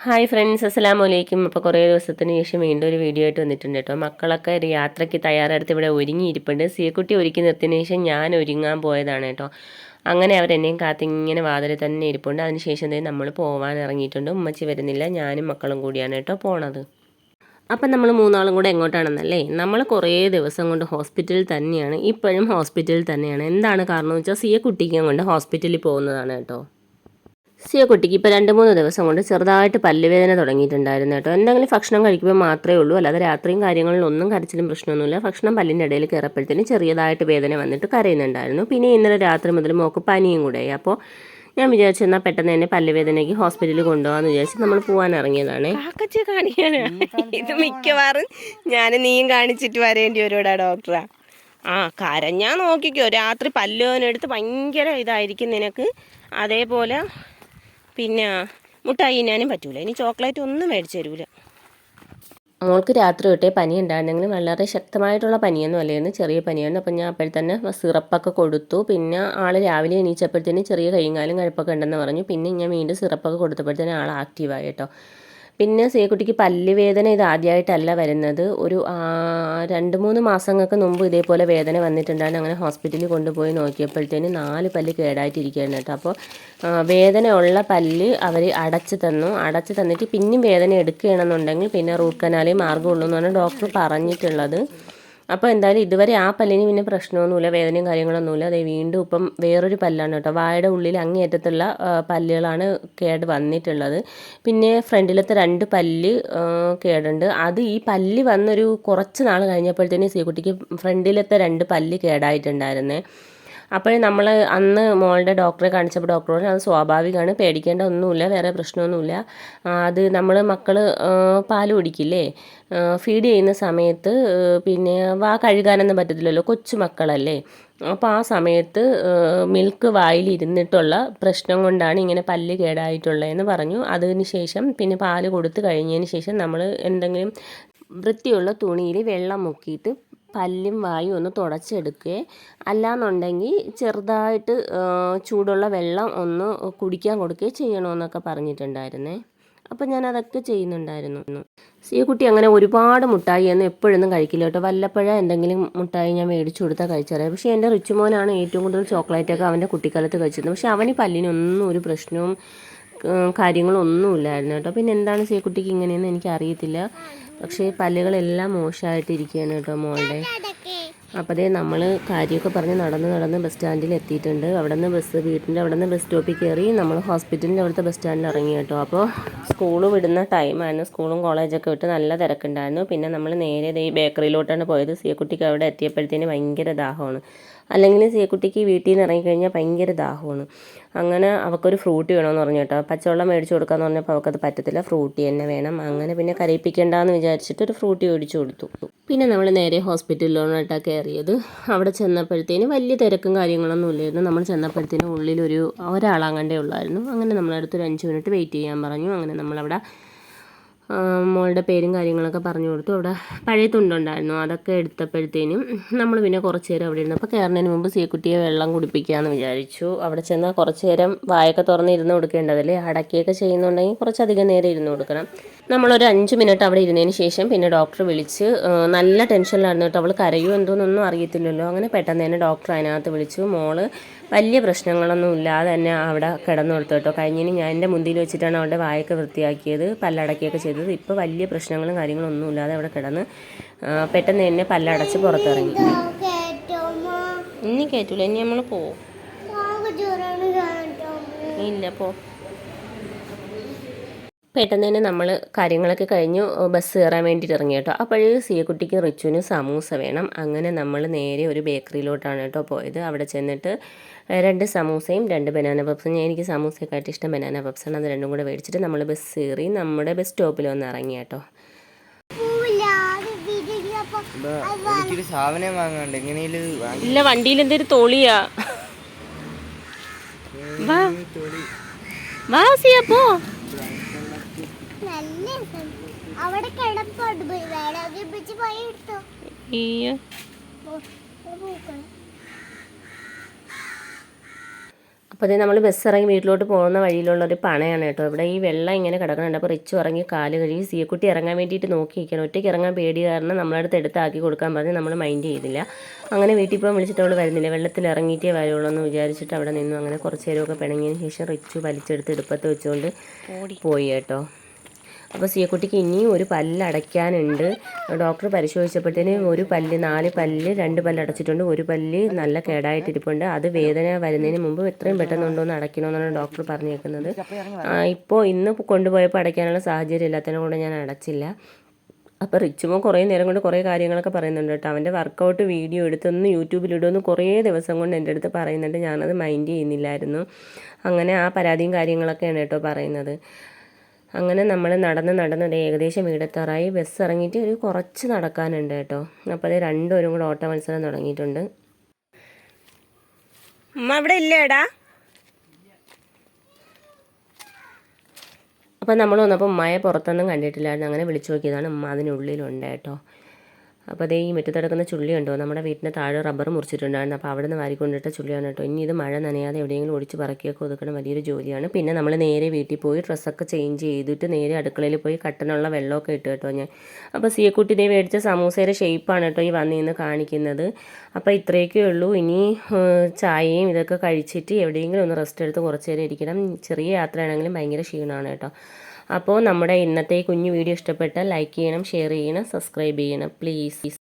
Hi friends അസ്സലാം വലൈക്കും അപ്പോൾ കുറേ ദിവസത്തിന് ശേഷം വീണ്ടും ഒരു വീഡിയോ ആയിട്ട് വന്നിട്ടുണ്ട് കേട്ടോ. മക്കളൊക്കെ ഒരു യാത്രയ്ക്ക് തയ്യാറെടുത്ത് ഇവിടെ ഒരുങ്ങിയിരിപ്പുണ്ട്. സിയക്കുട്ടി ഒരുക്കി നിർത്തിയതിന് ശേഷം ഞാൻ ഒരുങ്ങാൻ പോയതാണ് കേട്ടോ. അങ്ങനെ അവരെന്നെയും കാത്തിങ്ങനെ വാതിലിൽ തന്നെ ഇരിപ്പുണ്ട്. അതിനുശേഷം തന്നെ നമ്മൾ പോകാൻ ഇറങ്ങിയിട്ടുണ്ട്. ഉമ്മച്ചി വരുന്നില്ല ഞാനും മക്കളും കൂടിയാണ് കേട്ടോ പോണത്. അപ്പം നമ്മൾ മൂന്നാളും കൂടെ എങ്ങോട്ടാണെന്നല്ലേ? നമ്മൾ കുറേ ദിവസം കൊണ്ട് ഹോസ്പിറ്റലിൽ തന്നെയാണ്. ഇപ്പോഴും ഹോസ്പിറ്റലിൽ തന്നെയാണ്. എന്താണ് കാരണം എന്ന് വെച്ചാൽ സിയെ കുട്ടിക്കും കൊണ്ട് ഹോസ്പിറ്റലിൽ പോകുന്നതാണ് കേട്ടോ. സിയ കുട്ടിക്ക് ഇപ്പോൾ രണ്ട് മൂന്ന് ദിവസം കൊണ്ട് ചെറുതായിട്ട് പല്ലുവേദന തുടങ്ങിയിട്ടുണ്ടായിരുന്നു കേട്ടോ. എന്തെങ്കിലും ഭക്ഷണം കഴിക്കുമ്പോൾ മാത്രമേ ഉള്ളൂ. അല്ലാതെ രാത്രിയും കാര്യങ്ങളിലും ഒന്നും കരച്ചിലും പ്രശ്നമൊന്നുമില്ല. ഭക്ഷണം പല്ലിന്റെ ഇടയിൽ കയറപ്പോഴത്തേന് ചെറിയതായിട്ട് വേദന വന്നിട്ട് കരയുന്നുണ്ടായിരുന്നു. പിന്നെ ഇന്നലെ രാത്രി മുതൽ മോക്ക് പനിയും കൂടെയായി. അപ്പോൾ ഞാൻ വിചാരിച്ചു എന്നാൽ പെട്ടെന്ന് തന്നെ പല്ലുവേദനയ്ക്ക് ഹോസ്പിറ്റലിൽ കൊണ്ടുപോകാന്ന് വിചാരിച്ചു നമ്മൾ പോകാൻ ഇറങ്ങിയതാണ്. ഇത് മിക്കവാറും ഞാൻ നീയും കാണിച്ചിട്ട് വരേണ്ടി വരുവാടാ ഡോക്ടറാ. ആ കരഞ്ഞാ നോക്കിക്കോ. രാത്രി പല്ലുവേനെടുത്ത് ഭയങ്കര ഇതായിരിക്കും നിനക്ക്. അതേപോലെ പിന്നെ മുട്ടായി തിന്നാനും പറ്റൂല. ഇനി ചോക്ലേറ്റ് ഒന്നും മേടിച്ചു തരൂല. മോൾക്ക് രാത്രി തൊട്ടേ പനി ഉണ്ടായിരുന്നെങ്കിലും വളരെ ശക്തമായിട്ടുള്ള പനിയൊന്നും അല്ലായിരുന്നു. ചെറിയ പനിയായിരുന്നു. അപ്പം ഞാൻ അപ്പോൾ തന്നെ സിറപ്പൊക്കെ കൊടുത്തു. പിന്നെ ആൾ രാവിലെ എണീച്ചപ്പോഴത്തേനും ചെറിയ കൈയും കാലും കഴപ്പൊക്കെ ഉണ്ടെന്ന് പറഞ്ഞു. പിന്നെ ഞാൻ വീണ്ടും സിറപ്പൊക്കെ കൊടുത്തപ്പോഴത്തേനും ആൾ ആക്റ്റീവായി കേട്ടോ. പിന്നെ സേക്കുട്ടിക്ക് പല്ലുവേദന ഇത് ആദ്യമായിട്ടല്ല വരുന്നത്. ഒരു രണ്ട് മൂന്ന് മാസങ്ങൾക്ക് മുമ്പ് ഇതേപോലെ വേദന വന്നിട്ടുണ്ടായിരുന്നു. അങ്ങനെ ഹോസ്പിറ്റലിൽ കൊണ്ടുപോയി നോക്കിയപ്പോഴത്തേന് നാല് പല്ല് കേടായിട്ടിരിക്കുകയായിരുന്നു കേട്ടോ. അപ്പോൾ വേദന വേദനയുള്ള പല്ല് അവർ അടച്ചു തന്നു. അടച്ചു തന്നിട്ട് പിന്നെയും വേദന എടുക്കുകയാണെന്നുണ്ടെങ്കിൽ പിന്നെ റൂട്ട് കനാലേ മാർഗമുള്ളൂ എന്നാണ് ഡോക്ടർ പറഞ്ഞിട്ടുള്ളത്. അപ്പോൾ എന്തായാലും ഇതുവരെ ആ പല്ലിന് പിന്നെ പ്രശ്നമൊന്നുമില്ല വേദനയും കാര്യങ്ങളൊന്നുമില്ല. അതേ വീണ്ടും ഇപ്പം വേറൊരു പല്ലാണ് കേട്ടോ. വായുടെ ഉള്ളിൽ അങ്ങേയറ്റത്തുള്ള ആ, പല്ലുകളാണ് കേട് വന്നിട്ടുള്ളത്. പിന്നെ ഫ്രണ്ടിലത്തെ രണ്ട് പല്ല് കേടുണ്ട്. അത് ഈ പല്ല് വന്നൊരു കുറച്ച് നാൾ കഴിഞ്ഞപ്പോഴത്തേനും സീക്കുട്ടിക്ക് ഫ്രണ്ടിലത്തെ രണ്ട് പല്ല് കേടായിട്ടുണ്ടായിരുന്നേ. അപ്പോൾ നമ്മൾ അന്ന് മോളുടെ ഡോക്ടറെ കാണിച്ചപ്പോൾ ഡോക്ടർ പറഞ്ഞു അത് സ്വാഭാവികമാണ് പേടിക്കേണ്ട ഒന്നുമില്ല വേറെ പ്രശ്നമൊന്നുമില്ല. അത് നമ്മൾ മക്കൾ പാൽ കുടിക്കില്ലേ? ഫീഡ് ചെയ്യുന്ന സമയത്ത് പിന്നെ വാ കഴുകാനൊന്നും പറ്റത്തില്ലല്ലോ കൊച്ചു മക്കളല്ലേ? അപ്പോൾ ആ സമയത്ത് മിൽക്ക് വായിൽ ഇരുന്നിട്ടുള്ള പ്രശ്നം കൊണ്ടാണ് ഇങ്ങനെ പല്ല് കേടായിട്ടുള്ളതെന്ന് പറഞ്ഞു. അതിന് ശേഷം പിന്നെ പാൽ കൊടുത്തു കഴിഞ്ഞതിന് ശേഷം നമ്മൾ എന്തെങ്കിലും വൃത്തിയുള്ള തുണിയിൽ വെള്ളം മുക്കിയിട്ട് പല്ലും വായും ഒന്ന് തുടച്ചെടുക്കുക അല്ലാന്നുണ്ടെങ്കിൽ ചെറുതായിട്ട് ചൂടുള്ള വെള്ളം ഒന്ന് കുടിക്കാൻ കൊടുക്കുകയോ ചെയ്യണമെന്നൊക്കെ പറഞ്ഞിട്ടുണ്ടായിരുന്നേ. അപ്പോൾ ഞാൻ അതൊക്കെ ചെയ്യുന്നുണ്ടായിരുന്നു സീക്കുട്ടി അങ്ങനെ ഒരുപാട് മുട്ടായി എന്ന് എപ്പോഴൊന്നും കഴിക്കില്ല കേട്ടോ. വല്ലപ്പോഴേ എന്തെങ്കിലും മുട്ടായി ഞാൻ മേടിച്ചു കൊടുത്താൽ കഴിച്ചറിയാം പക്ഷേ എന്റെ റിച്ചുമോനാണ് ഏറ്റവും കൂടുതൽ ചോക്ലേറ്റൊക്കെ അവന്റെ കുട്ടിക്കാലത്ത് കഴിച്ചിരുന്നത് പക്ഷേ അവന് പല്ലിനൊന്നും ഒരു പ്രശ്നവും കാര്യങ്ങളൊന്നും ഇല്ലായിരുന്നു കേട്ടോ. പിന്നെ എന്താണ് സീക്കുട്ടിക്ക് ഇങ്ങനെയെന്ന് എനിക്ക് അറിയത്തില്ല പക്ഷേ പല്ലുകളെല്ലാം മോശമായിട്ടിരിക്കുകയാണ് കേട്ടോ മോളുടെ. അപ്പോൾ അതേ നമ്മൾ കാര്യമൊക്കെ പറഞ്ഞ് നടന്ന് നടന്ന് ബസ് സ്റ്റാൻഡിൽ എത്തിയിട്ടുണ്ട്. അവിടെ നിന്ന് ബസ് വീട്ടിന്റെ അവിടെ നിന്ന് ബസ് സ്റ്റോപ്പിൽ കയറി നമ്മൾ ഹോസ്പിറ്റലിന്റെ അവിടുത്തെ ബസ് സ്റ്റാൻഡിൽ ഇറങ്ങി കേട്ടോ. അപ്പോൾ സ്കൂൾ വിടുന്ന ടൈമായിരുന്നു സ്കൂളും കോളേജൊക്കെ വിട്ട് നല്ല തിരക്കുണ്ടായിരുന്നു. പിന്നെ നമ്മൾ നേരെ ഈ ബേക്കറിയിലോട്ടാണ് പോയത്. സിയക്കുട്ടിക്ക് അവിടെ എത്തിയപ്പോഴത്തേന് ഭയങ്കര ദാഹമാണ്. അല്ലെങ്കിൽ സിയക്കുട്ടിക്ക് വീട്ടിൽ നിന്ന് ഇറങ്ങിക്കഴിഞ്ഞാൽ ഭയങ്കര ദാഹമാണ്. അങ്ങനെ അവൾക്കൊരു ഫ്രൂട്ടി വേണമെന്ന് പറഞ്ഞു കേട്ടോ. പച്ചവെള്ളം മേടിച്ചു കൊടുക്കാന്ന് പറഞ്ഞപ്പോൾ അവൾക്കത് പറ്റത്തില്ല. ഫ്രൂട്ടി തന്നെ വേണം. അങ്ങനെ പിന്നെ കരയിപ്പിക്കേണ്ടെന്ന് വിചാരിച്ചിട്ട് ഒരു ഫ്രൂട്ടി മേടിച്ചു കൊടുത്തു. പിന്നെ നമ്മൾ നേരെ ഹോസ്പിറ്റലിലോട്ടാണ് കയറിയത്. അവിടെ ചെന്നപ്പോഴത്തേന് വലിയ തിരക്കും കാര്യങ്ങളൊന്നും ഇല്ലായിരുന്നു. നമ്മൾ ചെന്നപ്പോഴത്തേന് ഉള്ളിലൊരു ഒരാളാങ്ങണ്ടേ ഉള്ളായിരുന്നു. അങ്ങനെ നമ്മളടുത്ത് ഒരു അഞ്ച് മിനിറ്റ് വെയിറ്റ് ചെയ്യാൻ പറഞ്ഞു. അങ്ങനെ നമ്മളവിടെ മോളുടെ പേരും കാര്യങ്ങളൊക്കെ പറഞ്ഞു കൊടുത്തു. അവിടെ പഴയ തുണ്ടുണ്ടായിരുന്നു അതൊക്കെ എടുത്തപ്പോഴത്തേനും നമ്മൾ പിന്നെ കുറച്ച് നേരം അവിടെ ഇരുന്നു അപ്പോൾ കയറുന്നതിന് മുമ്പ് സീക്കുട്ടിയെ വെള്ളം കുടിപ്പിക്കാമെന്ന് വിചാരിച്ചു. അവിടെ ചെന്നാൽ കുറച്ച് നേരം വായൊക്കെ തുറന്ന് ഇരുന്ന് കൊടുക്കേണ്ടതല്ലേ? അടക്കിയൊക്കെ ചെയ്യുന്നുണ്ടെങ്കിൽ കുറച്ചധികം നേരം ഇരുന്ന് കൊടുക്കണം. നമ്മളൊരു അഞ്ച് മിനിറ്റ് അവിടെ ഇരുന്നതിന് ശേഷം പിന്നെ ഡോക്ടർ വിളിച്ച് നല്ല ടെൻഷനിലായിരുന്നു കേട്ടോ. അവൾ കരയോ എന്തോന്നൊന്നും അറിയത്തില്ലല്ലോ. അങ്ങനെ പെട്ടെന്ന് തന്നെ ഡോക്ടർ അതിനകത്ത് വിളിച്ചു. മോൾ വലിയ പ്രശ്നങ്ങളൊന്നും ഇല്ലാതെ തന്നെ അവിടെ കിടന്നു കൊടുത്തു കേട്ടോ. കഴിഞ്ഞിന് ഞാൻ എന്റെ മുന്തിയിൽ വെച്ചിട്ടാണ് അവളുടെ വായൊക്കെ വൃത്തിയാക്കിയത്. പല്ലടക്കിയൊക്കെ ചെയ്തത്. ഇപ്പോൾ വലിയ പ്രശ്നങ്ങളും കാര്യങ്ങളും ഒന്നും ഇല്ലാതെ അവിടെ കിടന്ന് പെട്ടെന്ന് തന്നെ പല്ലടച്ച് പുറത്തിറങ്ങി. ഇനി കയറ്റൂല ഇനി നമ്മൾ പോവും. ഇല്ല പോ. പെട്ടെന്ന് തന്നെ നമ്മൾ കാര്യങ്ങളൊക്കെ കഴിഞ്ഞു ബസ് കയറാൻ വേണ്ടിയിട്ട് ഇറങ്ങി കേട്ടോ. അപ്പോഴേ സിയക്കുട്ടിക്ക് റിച്ചുവിന് സമൂസ വേണം. അങ്ങനെ നമ്മൾ നേരെ ഒരു ബേക്കറിയിലോട്ടാണ് കേട്ടോ പോയത്. അവിടെ ചെന്നിട്ട് രണ്ട് സമൂസയും രണ്ട് ബനാന പപ്സും. ഞാൻ എനിക്ക് സമൂസയൊക്കെയായിട്ട് ഇഷ്ടം ബനാന പപ്സാണ്. അത് രണ്ടും കൂടെ മേടിച്ചിട്ട് നമ്മൾ ബസ് കയറി നമ്മുടെ ബസ് സ്റ്റോപ്പിൽ വന്ന് ഇറങ്ങി കേട്ടോ. ഇല്ല വണ്ടിയിൽ എന്തൊരു തോളിയാ. വാ. വാ സിയപ്പോ പോ. നല്ല. അവിടെ കിടപ്പുണ്ട് പോയി വേണമെങ്കിൽ പിടിച്ച് പോയി എടുത്തോ. അപ്പോൾ അത് നമ്മൾ ബസ് ഇറങ്ങി വീട്ടിലോട്ട് പോകുന്ന വഴിയിലുള്ള ഒരു പണയാണ് കേട്ടോ. ഇവിടെ ഈ വെള്ളം ഇങ്ങനെ കിടക്കുന്നുണ്ട്. അപ്പോൾ റിച്ചു ഇറങ്ങി കാൽ കഴുകി സീക്കുട്ടി ഇറങ്ങാൻ വേണ്ടിയിട്ട് നോക്കി ഇരിക്കണം ഒറ്റയ്ക്ക് ഇറങ്ങാൻ പേടി കാരണം നമ്മളടുത്ത് എടുത്താക്കി കൊടുക്കാൻ പറഞ്ഞ് നമ്മൾ മൈൻഡ് ചെയ്തില്ല അങ്ങനെ വീട്ടിൽ പോകാൻ വിളിച്ചിട്ട് അവൾ വരുന്നില്ല. വെള്ളത്തിൽ ഇറങ്ങിയിട്ടേ വരുള്ളൂ എന്ന് വിചാരിച്ചിട്ട് അവിടെ നിന്നു. അങ്ങനെ കുറച്ച് നേരമൊക്കെ പിണങ്ങിയതിന് ശേഷം റിച്ചു വലിച്ചെടുത്ത് എടുപ്പത്ത് വെച്ചുകൊണ്ട് പോയി കേട്ടോ. അപ്പോൾ സിയക്കുട്ടിക്ക് ഇനിയും ഒരു പല്ല് അടയ്ക്കാനുണ്ട്. ഡോക്ടർ പരിശോധിച്ചപ്പോഴത്തേന് ഒരു പല്ല് നാല് പല്ല് രണ്ട് പല്ല് അടച്ചിട്ടുണ്ട്. ഒരു പല്ല് നല്ല കേടായിട്ടിരിപ്പുണ്ട്. അത് വേദന വരുന്നതിന് മുമ്പ് എത്രയും കൊണ്ടുവന്ന് അടയ്ക്കണമെന്നാണ് ഡോക്ടർ പറഞ്ഞേക്കുന്നത്. ഇപ്പോൾ ഇന്ന് കൊണ്ടുപോയപ്പോൾ അടയ്ക്കാനുള്ള സാഹചര്യം ഇല്ലാത്തതിനെ കൊണ്ട് ഞാൻ അടച്ചില്ല. അപ്പോൾ റിച്ചുമോ കുറേ നേരം കൊണ്ട് കുറേ കാര്യങ്ങളൊക്കെ പറയുന്നുണ്ട് കേട്ടോ. അവന്റെ വർക്കൗട്ട് വീഡിയോ എടുത്തൊന്ന് യൂട്യൂബിലിടുമെന്ന് കുറേ ദിവസം കൊണ്ട് എന്റെ അടുത്ത് പറയുന്നുണ്ട്. ഞാനത് മൈൻഡ് ചെയ്യുന്നില്ലായിരുന്നു. അങ്ങനെ ആ പരാതിയും കാര്യങ്ങളൊക്കെയാണ് കേട്ടോ പറയുന്നത്. അങ്ങനെ നമ്മൾ നടന്ന് നടന്ന് ഒരു ഏകദേശം വീടെത്താറായി ബസ് ഇറങ്ങിയിട്ട് ഒരു കുറച്ച് നടക്കാനുണ്ട് കേട്ടോ. അപ്പോൾ അത് രണ്ടുപേരും കൂടെ ഓട്ട മത്സരം തുടങ്ങിയിട്ടുണ്ട്. അമ്മ അവിടെ ഇല്ലേടാ? അപ്പം നമ്മൾ വന്നപ്പോൾ ഉമ്മയെ പുറത്തൊന്നും കണ്ടിട്ടില്ലായിരുന്നു. അങ്ങനെ വിളിച്ചു നോക്കിയതാണ് ഉമ്മ അതിനുള്ളിലുണ്ട് കേട്ടോ. അപ്പോൾ അതേ ഈ മുറ്റത്ത് കിടക്കുന്ന ചുള്ളി ഉണ്ടോ നമ്മുടെ വീട്ടിന്റെ താഴെ റബ്ബർ മുറിച്ചിട്ടുണ്ടായിരുന്നു. അപ്പോൾ അവിടെ നിന്ന് വാരിക്കൊണ്ടിട്ട ചുള്ളിയാണ് കേട്ടോ. ഇനി ഇത് മഴ നനയാതെ എവിടെയെങ്കിലും ഒടിച്ച് പറക്കിയൊക്കെ ഒതുക്കണം വലിയൊരു ജോലിയാണ്. പിന്നെ നമ്മൾ നേരെ വീട്ടിൽ പോയി ഡ്രസ്സൊക്കെ ചേഞ്ച് ചെയ്തിട്ട് നേരെ അടുക്കളയിൽ പോയി കട്ടനുള്ള വെള്ളമൊക്കെ ഇട്ട് കേട്ടോ ഞാൻ. അപ്പോൾ സിയക്കുട്ടി ദേ മേടിച്ച സമൂസയുടെ ഷേപ്പാണ് കേട്ടോ ഈ വന്നിന്ന് കാണിക്കുന്നത്. അപ്പോൾ ഇത്രയൊക്കെ ഉള്ളൂ. ഇനി ചായയും ഇതൊക്കെ കഴിച്ചിട്ട് എവിടെയെങ്കിലും ഒന്ന് റെസ്റ്റ് എടുത്ത് കുറച്ച് നേരം ഇരിക്കണം. ചെറിയ യാത്രയാണെങ്കിലും ഭയങ്കര ക്ഷീണമാണ് കേട്ടോ. അപ്പോൾ നമ്മുടെ ഇന്നത്തെ കുഞ്ഞു വീഡിയോ ഇഷ്ടപ്പെട്ടാൽ ലൈക്ക് ചെയ്യണം ഷെയർ ചെയ്യണം സബ്സ്ക്രൈബ് ചെയ്യണം പ്ലീസ്